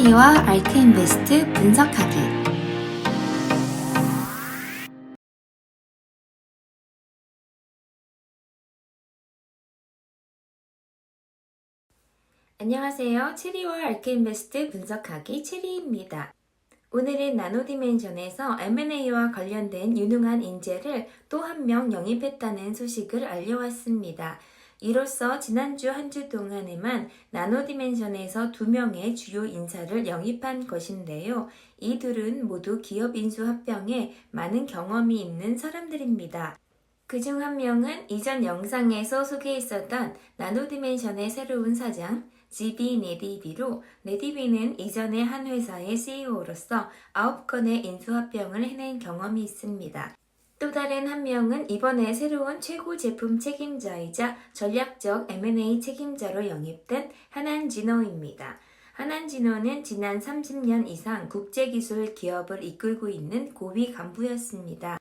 체리와 알트 인베스트 분석하기 안녕하세요. 체리와 알트 인베스트 분석하기 체리입니다. 오늘은 나노디멘션에서 M&A와 관련된 유능한 인재를 또 한 명 영입했다는 소식을 알려왔습니다. 이로써 지난주 한 주 동안에만 나노디멘션에서 두 명의 주요 인사를 영입한 것인데요. 이 둘은 모두 기업 인수 합병에 많은 경험이 있는 사람들입니다. 그중 한 명은 이전 영상에서 소개했었던 나노디멘션의 새로운 사장, GB 네디비로 네디비는 이전에 한 회사의 CEO로서 9건의 인수합병을 해낸 경험이 있습니다. 또 다른 한 명은 이번에 새로운 최고 제품 책임자이자 전략적 M&A 책임자로 영입된 하난진호입니다. 하난진호는 지난 30년 이상 국제기술 기업을 이끌고 있는 고위 간부였습니다.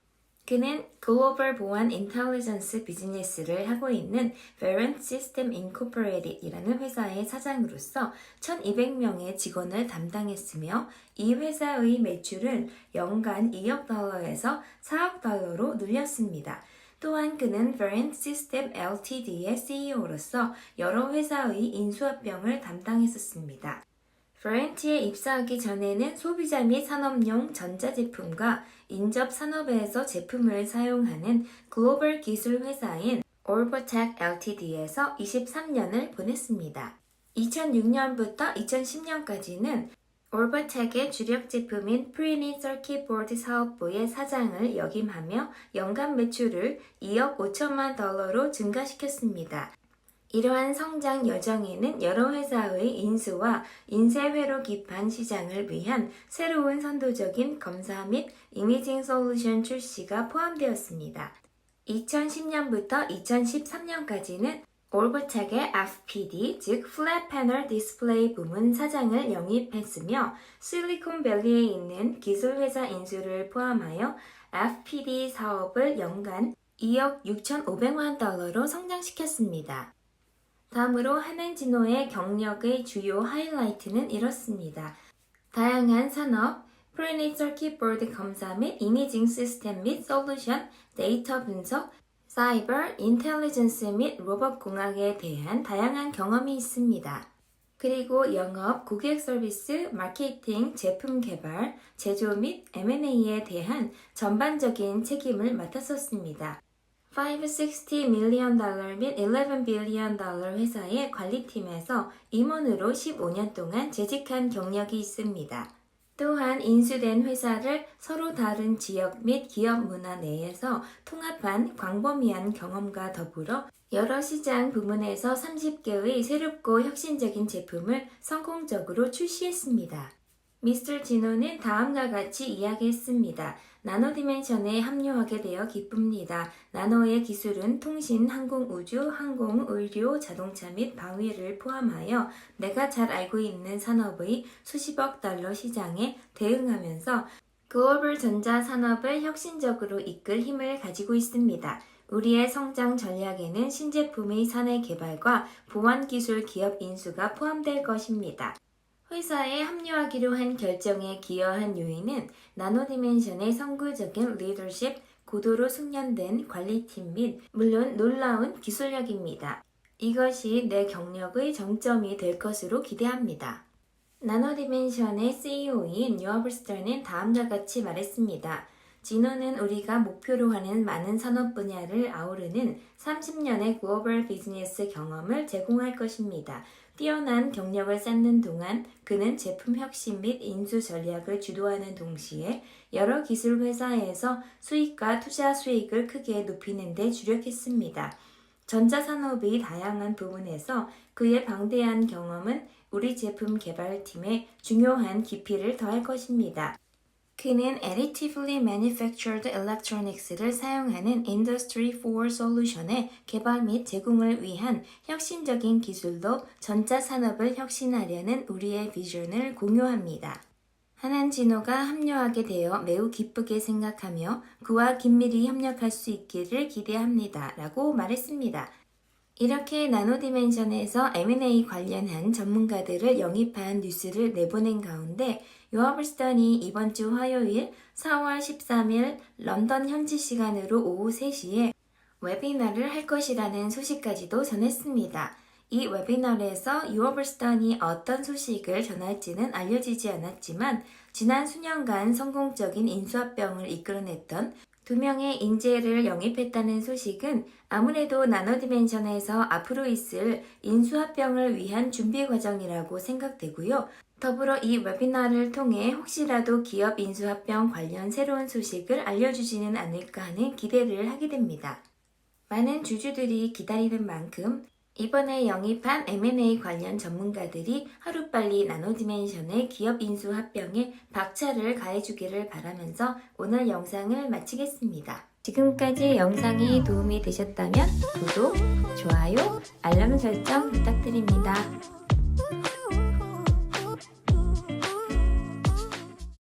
그는 글로벌 보안 인텔리전스 비즈니스를 하고 있는 Verint System Incorporated이라는 회사의 사장으로서 1200명의 직원을 담당했으며 이 회사의 매출은 연간 2억 달러에서 4억 달러로 늘렸습니다. 또한 그는 Verint System Ltd의 CEO로서 여러 회사의 인수합병을 담당했었습니다. 브랜티에 입사하기 전에는 소비자 및 산업용 전자제품과 인접 산업에서 제품을 사용하는 글로벌 기술 회사인 Orbotech Ltd에서 23년을 보냈습니다. 2006년부터 2010년까지는 올버텍의 주력 제품인 프리니 서킷보드 사업부의 사장을 역임하며 연간 매출을 2억 5천만 달러로 증가시켰습니다. 이러한 성장 여정에는 여러 회사의 인수와 인쇄회로 기판 시장을 위한 새로운 선도적인 검사 및 이미징 솔루션 출시가 포함되었습니다. 2010년부터 2013년까지는 올버텍의 FPD, 즉 플랫 패널 디스플레이 부문 사장을 영입했으며 실리콘밸리에 있는 기술회사 인수를 포함하여 FPD 사업을 연간 2억 6,500만 달러로 성장시켰습니다. 다음으로 하난진호의 경력의 주요 하이라이트는 이렇습니다. 다양한 산업, 프리니 서킷 보드 검사 및 이미징 시스템 및 솔루션, 데이터 분석, 사이버, 인텔리전스 및 로봇 공학에 대한 다양한 경험이 있습니다. 그리고 영업, 고객 서비스, 마케팅, 제품 개발, 제조 및 M&A에 대한 전반적인 책임을 맡았었습니다. 560 밀리언 달러 및 11 빌리언 달러 회사의 관리팀에서 임원으로 15년 동안 재직한 경력이 있습니다. 또한 인수된 회사를 서로 다른 지역 및 기업 문화 내에서 통합한 광범위한 경험과 더불어 여러 시장 부문에서 30개의 새롭고 혁신적인 제품을 성공적으로 출시했습니다. 미스터 진호는 다음과 같이 이야기했습니다. 나노 디멘션에 합류하게 되어 기쁩니다. 나노의 기술은 통신, 항공, 우주, 항공, 의료, 자동차 및 방위를 포함하여 내가 잘 알고 있는 산업의 수십억 달러 시장에 대응하면서 글로벌 전자 산업을 혁신적으로 이끌 힘을 가지고 있습니다. 우리의 성장 전략에는 신제품의 사내 개발과 보안 기술 기업 인수가 포함될 것입니다. 회사에 합류하기로 한 결정에 기여한 요인은 나노디멘션의 선구적인 리더십, 고도로 숙련된 관리팀 및 물론 놀라운 기술력입니다. 이것이 내 경력의 정점이 될 것으로 기대합니다. 나노디멘션의 CEO인 유아블스터는 다음과 같이 말했습니다. 진호는 우리가 목표로 하는 많은 산업 분야를 아우르는 30년의 글로벌 비즈니스 경험을 제공할 것입니다. 뛰어난 경력을 쌓는 동안 그는 제품 혁신 및 인수 전략을 주도하는 동시에 여러 기술 회사에서 수익과 투자 수익을 크게 높이는 데 주력했습니다. 전자산업의 다양한 부분에서 그의 방대한 경험은 우리 제품 개발팀에 중요한 깊이를 더할 것입니다. 그는 Additively Manufactured Electronics를 사용하는 Industry 4 솔루션의 개발 및 제공을 위한 혁신적인 기술로 전자 산업을 혁신하려는 우리의 비전을 공유합니다. 하난진호가 합류하게 되어 매우 기쁘게 생각하며 그와 긴밀히 협력할 수 있기를 기대합니다. 라고 말했습니다. 이렇게 나노디멘션에서 M&A 관련한 전문가들을 영입한 뉴스를 내보낸 가운데 유아블스턴이 이번 주 화요일 4월 13일 런던 현지 시간으로 오후 3시에 웨비나를 할 것이라는 소식까지도 전했습니다. 이 웨비널에서 유어블스턴이 어떤 소식을 전할지는 알려지지 않았지만 지난 수년간 성공적인 인수합병을 이끌어냈던 두 명의 인재를 영입했다는 소식은 아무래도 나노디멘션에서 앞으로 있을 인수합병을 위한 준비 과정이라고 생각되고요. 더불어 이 웨비나를 통해 혹시라도 기업 인수합병 관련 새로운 소식을 알려주지는 않을까 하는 기대를 하게 됩니다. 많은 주주들이 기다리는 만큼 이번에 영입한 M&A 관련 전문가들이 하루빨리 나노디멘션의 기업 인수 합병에 박차를 가해주기를 바라면서 오늘 영상을 마치겠습니다. 지금까지 영상이 도움이 되셨다면 구독, 좋아요, 알람 설정 부탁드립니다.